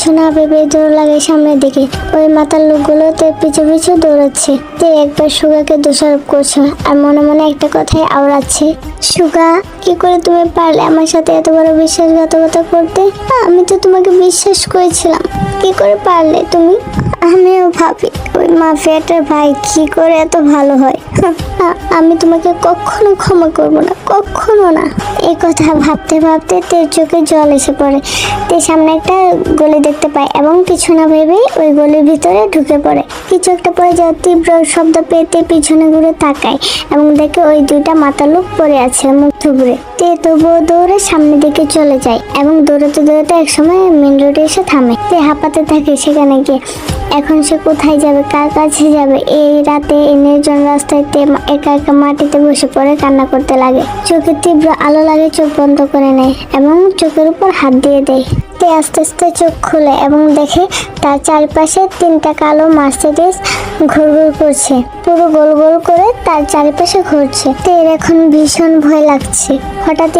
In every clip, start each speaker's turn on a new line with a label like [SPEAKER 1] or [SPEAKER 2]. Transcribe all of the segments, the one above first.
[SPEAKER 1] কিছু না ভেবে দৌড় লাগে সামনের দিকে। ওই মাথার লোকগুলো তে পিছু পিছু দৌড়াচ্ছে। তে একবার সুগাকে দোষারোপ করছে আর মনে মনে একটা কথাই আওড়াচ্ছে, সুগা, কি করে তুমি পারলে আমার সাথে এত বড় বিশ্বাসঘাতকতা করতে? আমি তো তোমাকে বিশ্বাস করেছিলাম। কি করে পারলে তুমি? আমিও ভাবি, ওই মাফিয়াটার ভাই কি করে এত ভালো হয়? আমি তোমাকে কখনো ক্ষমা করব না, কখনো না। এই কথা ভাবতে ভাবতে তের চোখে জল এসে পড়ে। তে সামনে একটা গলি দেখতে পায় এবং কিছু না ভেবেই ওই গলির ভিতরে ঢুকে পড়ে। কিছু একটা পরে যা তীব্র শব্দ পেতে পিছনে ঘুরে তাকায় এবং দেখে ওই দুইটা মাথা লোক পড়ে আছে। মুখ থুবড়ে তে তবুও দৌড়ে সামনের দিকে চলে যায় এবং দৌড়াতে দৌড়াতে একসময় মেন রোডে এসে থামে। তে হাঁপাতে থাকে সেখানে গিয়ে। এখন সে কোথায় যাবে, কার কাছে যাবে? এই রাতে নির্জন রাস্তায় তে একা একা মাটিতে বসে পড়ে কান্না করতে লাগে। চোখে তীব্র আলো লাগে, চোখ বন্ধ করে নেয় এবং চোখের উপর হাত দিয়ে দেয়। তে আস্তে আস্তে চোখ খুলে এবং দেখে তার চারপাশে তিনটা কালো মার্সিডিস ঘুরঘুর করছে। পুরো গোল গোল করে তার চারিপাশে ঘুরছে। তের এখন ভীষণ ভয় লাগছে। হঠাৎ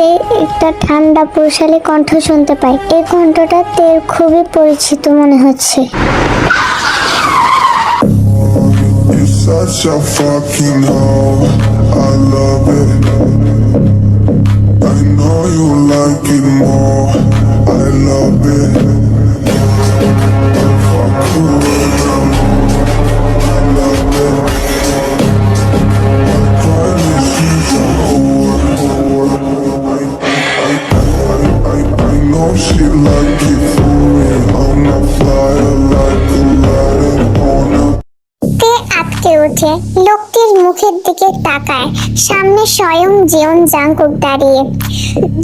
[SPEAKER 1] একটা ঠান্ডা পুরুষালী কণ্ঠ শুনতে পাই। এই কণ্ঠটা তের খুবই পরিচিত মনে হচ্ছে।
[SPEAKER 2] Such a fucking hole, I love it.
[SPEAKER 3] মুখের দিকে তাকায়, সামনে স্বয়ং জিয়ন জাংকুক দাঁড়িয়ে।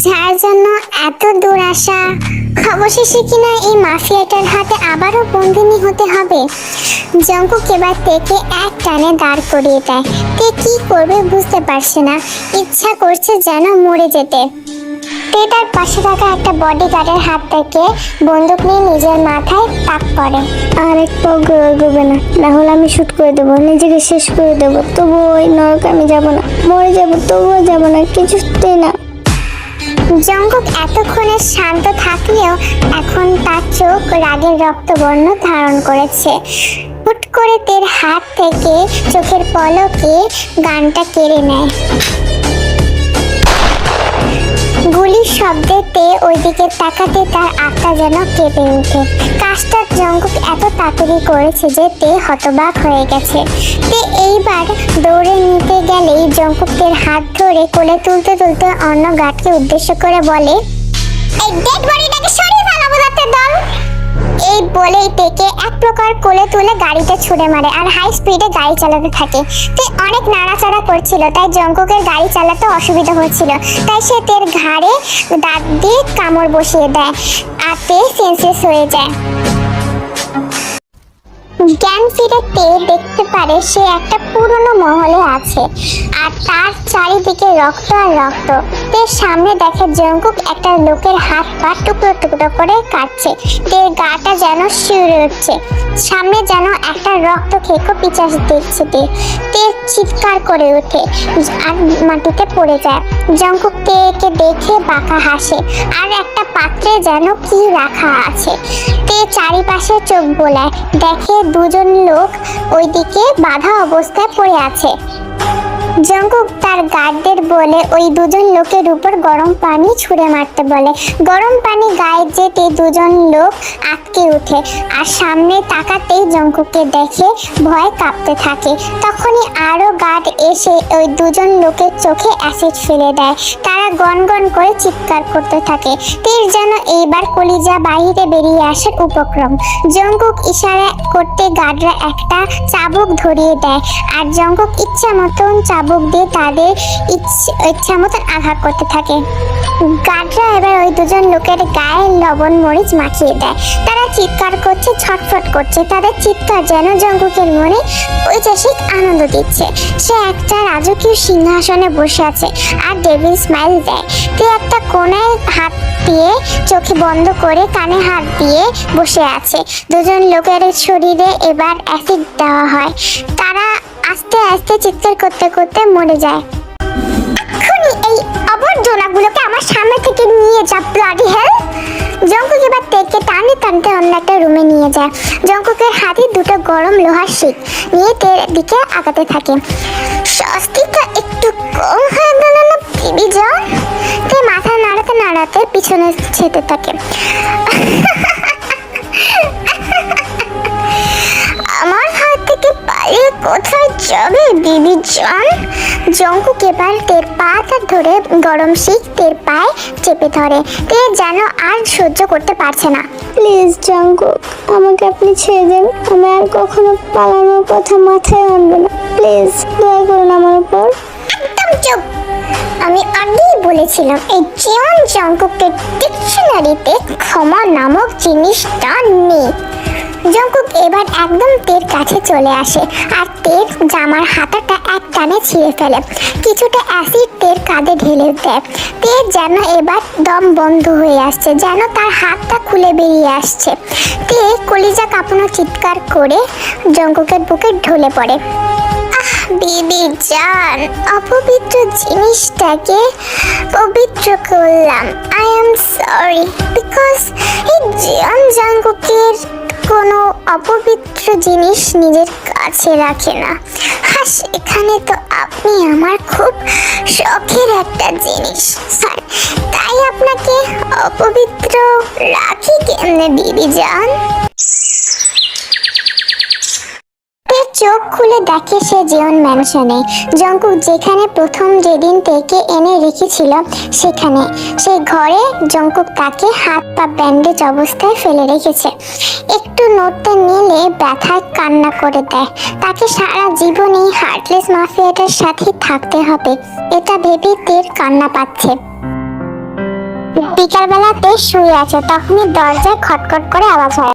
[SPEAKER 3] যার জন্য এত দূর আসা অবশেষে কিনা এই মাফিয়াটার হাতে আবারও বন্দিনী হতে হবে। জঙ্কুক এবার তেকে এক টানে দাঁড় করিয়ে দেয়। তে কি করবে বুঝতে পারছে না। ইচ্ছা করছে যেন মরে যেতে। তে তার পাশে থাকা একটা বডিগার্ডের হাত থেকে বন্দুক নিয়ে নিজের মাথায় তাক করে।
[SPEAKER 1] আর এক পাও এগোবে না। না হলে আমি শুট করে দেবো নিজেকে শেষ করে দেবো। তবুও ওই নরকে আমি যাব না। মরে যাব তবুও যাব না কিছুতেই না।
[SPEAKER 3] জঙ্গক এতক্ষণে শান্ত থাকলেও এখন তার চোখ রাগের রক্তবর্ণ ধারণ করেছে। হুট করে তের হাত থেকে চোখের পলকে গানটা কেড়ে নেয়। গুলির শব্দে তে ওইদিকে তাকাতে তার আত্মা যেন কেঁপে ওঠে। কাজটা জঙ্গক এত তাড়াতাড়ি করেছে যে তে হতবাক হয়ে গেছে। তে এইবার দৌড়ে নিতে গেলেই জঙ্গকের হাত ধরে কোলে তুলতে তুলতে অন্য গার্ডকে উদ্দেশ্য করে বলে, এই ডেড বডিটাকে সরিয়ে ফেলাবো দল। এই বলেই তেকে এক প্রকার কোলে তুলে গাড়িতে ছুড়ে মারে আর হাই স্পিডে গাড়ি চালাতে থাকে। তে অনেক নাড়াচাড়া করছিল, তাই জঙ্কুকের গাড়ি চালাতে অসুবিধা হচ্ছিল। তাই সে তের ঘাড়ে দাঁত দিয়ে কামড় বসিয়ে দেয় আর তে সেন্সলেস হয়ে যায়। জ্ঞান ফিরে তে দেখতে পারে সে একটা পুরনো মহলে আছে। আর তার চারিদিকে রক্ত আর রক্ত। তে সামনে দেখে জঙ্কুক একটা লোকের হাত পা টুকরো টুকরো করে কাটছে। তের গাটা যেন শিউরে উঠছে। সামনে যেন একটা রক্ত খেকো পিচাস দেখছে তে। তে চিৎকার করে ওঠে আর মাটিতে পড়ে যায়। জঙ্কুক তেকে দেখে বাঁকা হাসে। আর একটা পাত্রে যেন কি রাখা আছে। তে চারিপাশে চোখ বোলায়। দেখে দুজন লোক ওইদিকে বাধা অবস্থায় পড়ে আছে। জঙ্কুক তার গার্ডদের বলে, ওই দুজন লোকের উপর গরম পানি ছুঁড়ে মারতে বলে। গরম পানি গায়ে যেতে দুজন লোক আটকে ওঠে আর সামনে তাকাতেই জঙ্কুককে দেখে ভয় কাঁপতে থাকে। তখনই আরও গার্ড এসে ওই দুজন লোকের চোখে অ্যাসিড ফেলে দেয়। তারা গনগন করে চিৎকার করতে থাকে। তীর যেন এইবার কলিজা বাহিরে বেরিয়ে আসার উপক্রম। জঙ্কুক ইশারা করতে গার্ডরা একটা চাবুক ধরিয়ে দেয় আর জঙ্কুক ইচ্ছা মতন চাবুক দিয়ে তাদের ইচ্ছা মতন আঘাত করতে থাকে। গার্ডরা এবার ওই দুজন লোকের গায়ে লবণ মরিচ মাখিয়ে দেয়। তারা চিৎকার করছে, ছটফট করছে। তাদের চিৎকার যেন জঙ্কুকের মনে ঐতিহাসিক আনন্দ দিচ্ছে। সে একটা রাজকীয় সিংহাসনে বসে আছে আর ডেভিল স্মাইল দেয়। তে একটা কোনায় হাত দিয়ে চোখে বন্ধ করে কানে হাত দিয়ে বসে আছে। দুজন লোকের শরীরে এবার অ্যাসিড দেওয়া হয়। তারা আস্তে আস্তে চিৎকার করতে করতে মরে যায়। এক্ষুনি এই আবর্জনাগুলোকে আমার সামনে থেকে নিয়ে যা ব্লাডি হেল জঙ্কুক এবার তেকে টানতে টানতে অন্য একটা রুমে নিয়ে যায়। জঙ্কুকের হাতে দুটো গরম লোহার শিক নিয়ে তের দিকে আগাতে থাকে। স্বস্তিটা একটু কম হয়ে গেল না বিবি জন তে মাথা নাড়াতে নাড়াতে পিছনে যেতে থাকে। পালিয়ে কোথায় যাবে বিবি জন? জঙ্কুক এবার তের পাটা ধরে গরম শিখ তের পায়ে চেপে ধরে। তে যেন আর সহ্য করতে পারছে না।
[SPEAKER 1] প্লিজ জাঙ্কুক আমাকে আপনি ছেড়ে দিন। আমি আর কখনো পালানোর কথা মাথায় আনব না। প্লিজ দয়া করুন আমার উপর।
[SPEAKER 3] একদম চুপ। আমি আগেই বলেছিলাম এই জীবন জঙ্কুকের ডিকশনারিতে ক্ষমা নামক জিনিসটা নেই। জঙ্কুক এবার একদম তের কাছে চলে আসে আর তের জামার হাতাটা এক টানে ছিঁড়ে ফেলে। কিছুটা অ্যাসিড তের কাঁধে ঢেলে দেয়। তের যেন এবার দম বন্ধ হয়ে আসছে, যেন তার হাতটা খুলে বেরিয়ে আসছে। তে কলিজা কাঁপানো চিৎকার করে জঙ্কুকের বুকে ঢলে পড়ে। বিবি জান, অপবিত্র জিনিসটাকে পবিত্র করলাম। আই এম সরি বিকজ এই জিয়ান জাঙ্গুকের কোনো অপবিত্র জিনিস নিজের কাছে রাখে না। আর সেখানে তো আপনি আমার খুব শখের একটা জিনিস। স্যার, তাই আপনাকে অপবিত্র রাখি কেমনে, বিবি জান? চোখ খুলে দেখে সে জিওন ম্যানশনে জঙ্কুক যেখানে প্রথম যেদিন থেকে এনে রেখেছিল, সেখানে। সেই ঘরে জঙ্কুক তাকে হাত পা ব্যান্ডেজ অবস্থায় ফেলে রেখেছে। একটু নড়তে নিলে ব্যথায় কান্না করে দেয়। তাকে সারা জীবন এই হার্টলেস মাফিয়াটার সাথে থাকতে হবে। এটা ভেবে তের কান্না পাচ্ছে। বিকালবেলাতে শুয়ে আছে, তখনই দরজায় খটখট করে আওয়াজ হয়।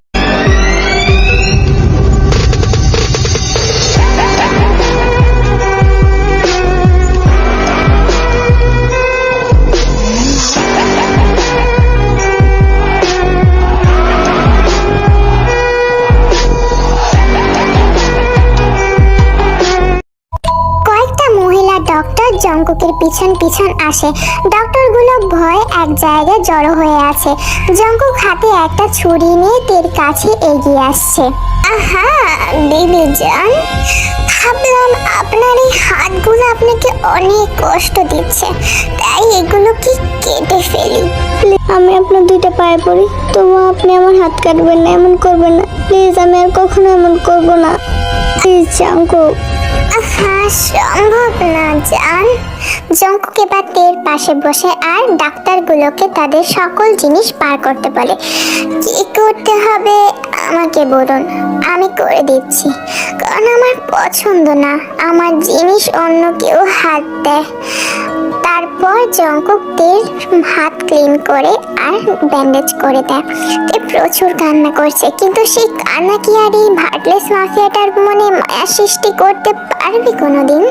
[SPEAKER 3] জঙ্কুকের পিছন পিছন আসে। ডক্টরগুলো ভয় এক জায়গায় জড়ো হয়ে আছে। জঙ্কুক হাতে একটা ছুরি নিয়ে তের কাছে এগিয়ে আসছে। আহা বিবি জান, ভাবলাম আপনার এই হাতগুলো আপনাকে অনেক কষ্ট দিচ্ছে। তাই এগুলো কি কেটে ফেলি?
[SPEAKER 1] আমি আপনার দুইটা পায়ে পড়ি তবু আপনি আমার হাত কাটবেন না, এমন করবেন না। প্লিজ, আমি আর কখনো এমন করব না। Please, Jungkook.
[SPEAKER 3] আহা সম্ভব না, জান। জঙ্কুক এবার তের পাশে বসে আর ডাক্তারগুলোকে তাদের সকল জিনিস পার করতে বলে। কি করতে হবে, আমাকে বলুন, আমি করে দিচ্ছি। কারণ আমার পছন্দ না, আমার জিনিস অন্য কেউ হাত দেয়। তারপর জঙ্কুক তের হাত ক্লিন করে আর ব্যান্ডেজ করে দেয়। প্রচুর কান্না করছে, কিন্তু সেই কান্না কি আর এই ভার্টলেস মাফিয়াটার মনে মায়া সৃষ্টি করতে পারবে কোনোদিন?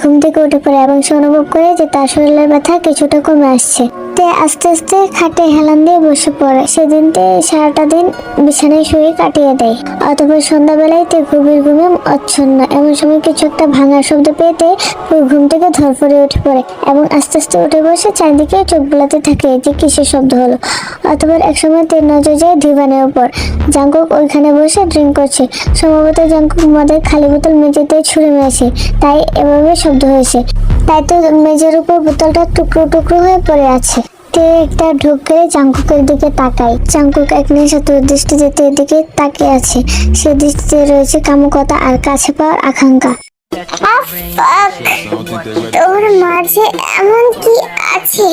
[SPEAKER 1] ঘুম থেকে উঠে পড়ে এবং অনুভব করে যে তার শরীরের ব্যথা কিছুটা কমে আসছে। তে আস্তে আস্তে খাটে হেলান দিয়ে বসে পড়ে। সেদিন তে সারাটা দিন বিছানায় শুয়ে কাটিয়ে দেয়। অতপর সন্ধ্যাবেলায় তে গভীর ঘুমে অচ্ছন্ন। এমন সময় কিছু একটা ভাঙার শব্দ পেয়ে ঘুম থেকে ধরফরে উঠে পড়ে এবং আস্তে আস্তে উঠে বসে চারিদিকে চোখ বোলাতে থাকে যে কিসের শব্দ হলো। অতপর একসময় তে নজর যায় দিবানের উপর। জাঙ্কুক ওইখানে বসে ড্রিঙ্ক করছে। সম্ভবত জাঙ্কুক মদের খালি বোতল মেঝেতে ছুঁড়ে মেরেছে। তাই এভাবে শব্দ হয়েছে। তাই তো মেঝের উপর বোতলটা টুকরো টুকরো হয়ে পড়ে আছে। একটা ঢোক গেলে জাঙ্কুকের দিকে তাকায় জাঙ্কুক এক নেশাতুর দৃষ্টি যেতে এদিকে তাকিয়ে আছে। সে দৃষ্টিতে রয়েছে কামুকতা আর কাছে পাওয়ার আকাঙ্ক্ষা।
[SPEAKER 3] তোর মাঝে এমন কি আছে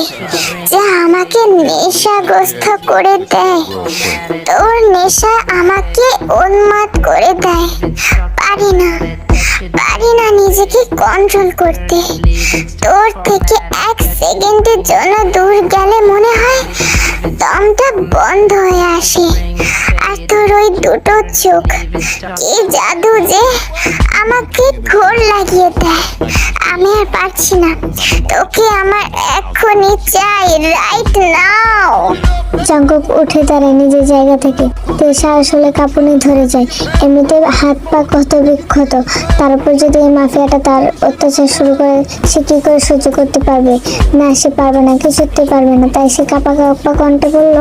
[SPEAKER 3] যা আমাকে নেশাগ্রস্ত করে দেয়? তোর নেশা আমাকে উন্মাদ করে দেয়। পারি না পারি না নিজেকে কন্ট্রোল করতে। তোর থেকে এক সেকেন্ডের জন্য দূর গেলে মনে হয় দমটা বন্ধ হয়ে আসে। আর তোর ওই দুটো চোখ, কি জাদু যে আমাকে ঘোর লাগিয়ে দেয়। আমি আর পারছি না। তোকে আমার এখনই চাই রাইট নাও
[SPEAKER 1] জাঙ্কুক উঠে দাঁড়ায় নিজের জায়গা থেকে। তে সাহস হলে কাঁপুনি ধরে যায়। এমনিতে হাত পা কত বিক্ষত। তার উপর যদি এই মাফিয়াটা তার অত্যাচার শুরু করে, সে কি করে সহ্য করতে পারবে? না, সে পারবে না কিছুতে পারবে না। তাই সে কাপা কাপা কণ্ঠে বলল,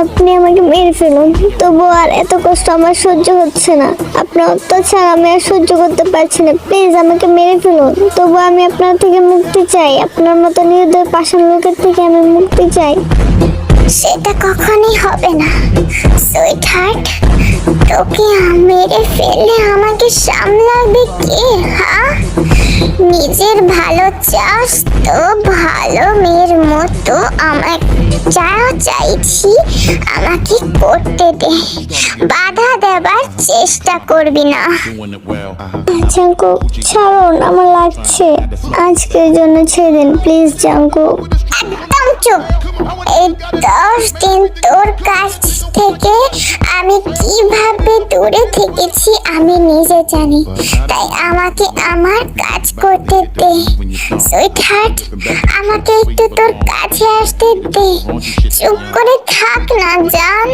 [SPEAKER 1] আপনি আমাকে মেরে ফেলুন। তবুও আর এত কষ্ট আমার সহ্য হচ্ছে না। আপনার অত্যাচার আমি আর সহ্য করতে পারছি না। প্লিজ আমাকে মেরে ফেলুন। তবু আমি আপনার থেকে মুক্তি চাই। আপনার মতো নিজেদের পাশের লোকের থেকে আমি মুক্তি চাই।
[SPEAKER 3] সেটা কখনই হবে না। সুইট হার্ট তোকে মেরে ফেললে আমাকে সামলাবে কে হ্যাঁ? নিজের ভালো চাস তো ভালো মেয়ের মতো আমার যা চাইছি আমাকে করতে দে। বাধা দেবার চেষ্টা করবি না।
[SPEAKER 1] জাঙ্কু ছাড়ুন আমার লাগছে। আজকের জন্য ছেড়ে দিন প্লিজ জাঙ্কু।
[SPEAKER 3] একদম চুপ। দশ দিন তোর কাছ থেকে আমি কীভাবে দূরে থেকেছি আমি নিজে জানি। তাই আমাকে আমার কাজ করতে দে। সুইট হার্ট আমাকে একটু তোর কাছে আসতে দে। চুপ করে থাক না, জান।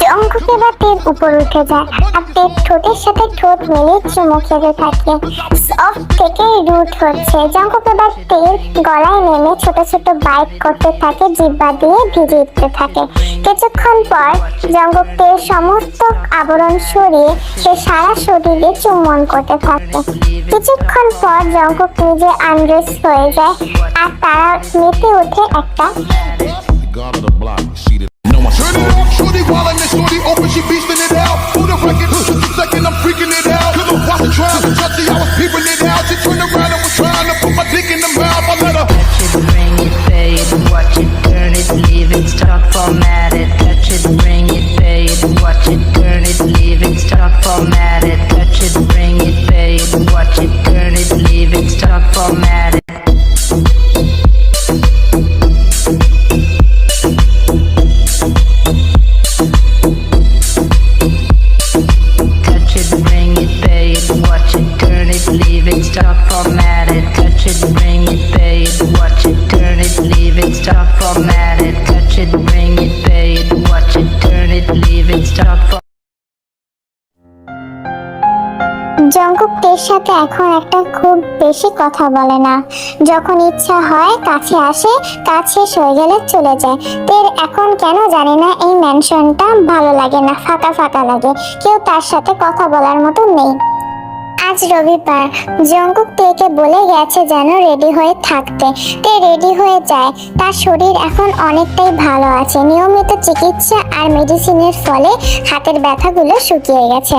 [SPEAKER 3] জঙ্কুকে বা তের উপর উঠে যায় আর তের ঠোঁটের সাথে ঠোঁট মিলিয়ে চুমু খেতে থাকে। সফট থেকে রুট হচ্ছে। জঙ্কুক এবার তেল গলায় নেমে ছোট ছোট বাইক করতে থাকে জিব্বা দিয়ে ভিজে দিতে থাকে কিছুক্ষণ পর জঙ্কুক তেল সমস্ত আবরণ সরিয়ে সে সারা শরীরে চুম্বন করতে থাকে কিছুক্ষণ পর জঙ্কুক নিজে আনড্রেস হয়ে যায় আর তারা মেতে ওঠে একটা
[SPEAKER 2] and open, she beastin' it out. For the record, just a second, I'm freaking it out. Cause I'm watching trying to touch I was peeping it
[SPEAKER 4] it, stock. Touch it, bring it, pay it, watch it, turn it, leave it, stock formatted. Touch it, bring it, pay it, watch it, turn it, leave it, stock formatted. Touch it, bring it, pay it, watch it, turn it, leave it, stock formatted.
[SPEAKER 3] সাথে এখন একটা খুব বেশি কথা বলে না। যখন ইচ্ছা হয় কাছে আসে, কাজ শেষ হয়ে গেলে চলে যায়। তের এখন কেন জানি না এই ম্যানশনটা ভালো লাগে না, ফাঁকা ফাঁকা লাগে। কেউ তার সাথে কথা বলার মতো নেই। আজ রবিবার। জঙ্কুক তেকে বলে গেছে যেন রেডি হয়ে থাকতে। তে রেডি হয়ে যায়। তার শরীর এখন অনেকটাই ভালো আছে। নিয়মিত চিকিৎসা আর মেডিসিনের ফলে হাতের ব্যথাগুলো শুকিয়ে গেছে।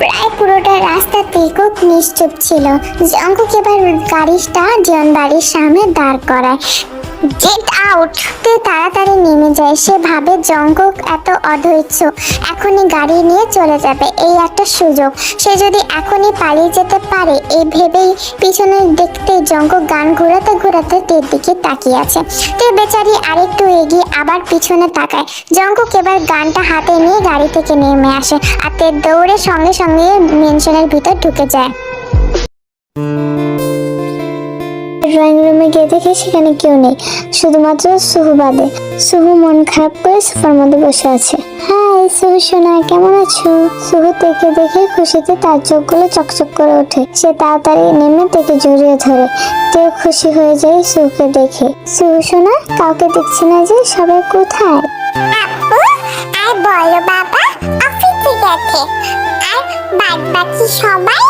[SPEAKER 3] প্রায় পুরোটা রাস্তা তেকুক নিশ্চুপ ছিল। জঙ্কুক এবার গাড়িটা জন বাড়ির সামনে দাঁড় করায়। গেট আউট তে তাড়াতাড়ি নেমে যায় সে ভাবে জঙ্কুক এত অধৈর্য, এখনই গাড়ি নিয়ে চলে যাবে, এই একটা সুযোগ। সে যদি এখনই পালিয়ে যেতে পারে, এই ভেবেই পিছনে দেখতে জঙ্কুক গান ঘোরাতে ঘোরাতে তের দিকে তাকিয়ে আছে। তে বেচারি আরেকটু এগিয়ে আবার পিছনে তাকায়। জঙ্কুক এবার গানটা হাতে নিয়ে গাড়ি থেকে নেমে আসে আর তের দৌড়ে সঙ্গে সঙ্গে মেনশনের ভিতর ঢুকে যায়।
[SPEAKER 1] ড্রয়িং রুমে গিয়ে দেখে সেখানে কেউ নেই। শুধুমাত্র সুহু বাদে। সুহু মন খারাপ করে সোফার মধ্যে বসে আছে। হাই, সুহু সোনা, কেমন আছো? সুহু তেকে দেখে খুশিতে তার চোখগুলো চকচক করে ওঠে। সে তাড়াতাড়ি নেমে তেকে জড়িয়ে ধরে। তে খুশি হয়ে যায় সুহুকে দেখে। সুহু সোনা, কাউকে দেখছি না যে সবাই কোথায়?
[SPEAKER 3] আর বলো বাবা গেছে আর বাদ বাকি সবাই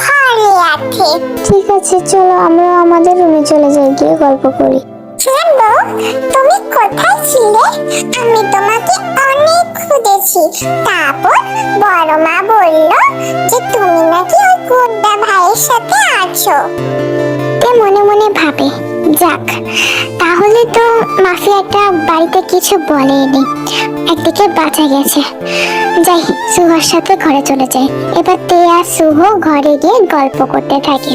[SPEAKER 3] ঘরে আছে।
[SPEAKER 1] ঠিক আছে চলো আমরা আমাদের রুমে চলে যাই গিয়ে গল্প করি।
[SPEAKER 3] শুনব তুমি কোথায় ছিলে? আমি তোমাকে অনেক খুঁজেছি। তারপর বড় মা বলল যে তুমি নাকি ওই গুড্ডা ভাইয়ের সাথে আছো। তে মনে মনে ভাবে যাক, তাহলে তো মাফিয়াটা বাড়িতে কিছু বলেনি। একদিকে বাঁচা গেছে। যাই সুহার সাথে ঘরে চলে যায় এবার তে আর সুহ ঘরে গিয়ে গল্প করতে থাকে।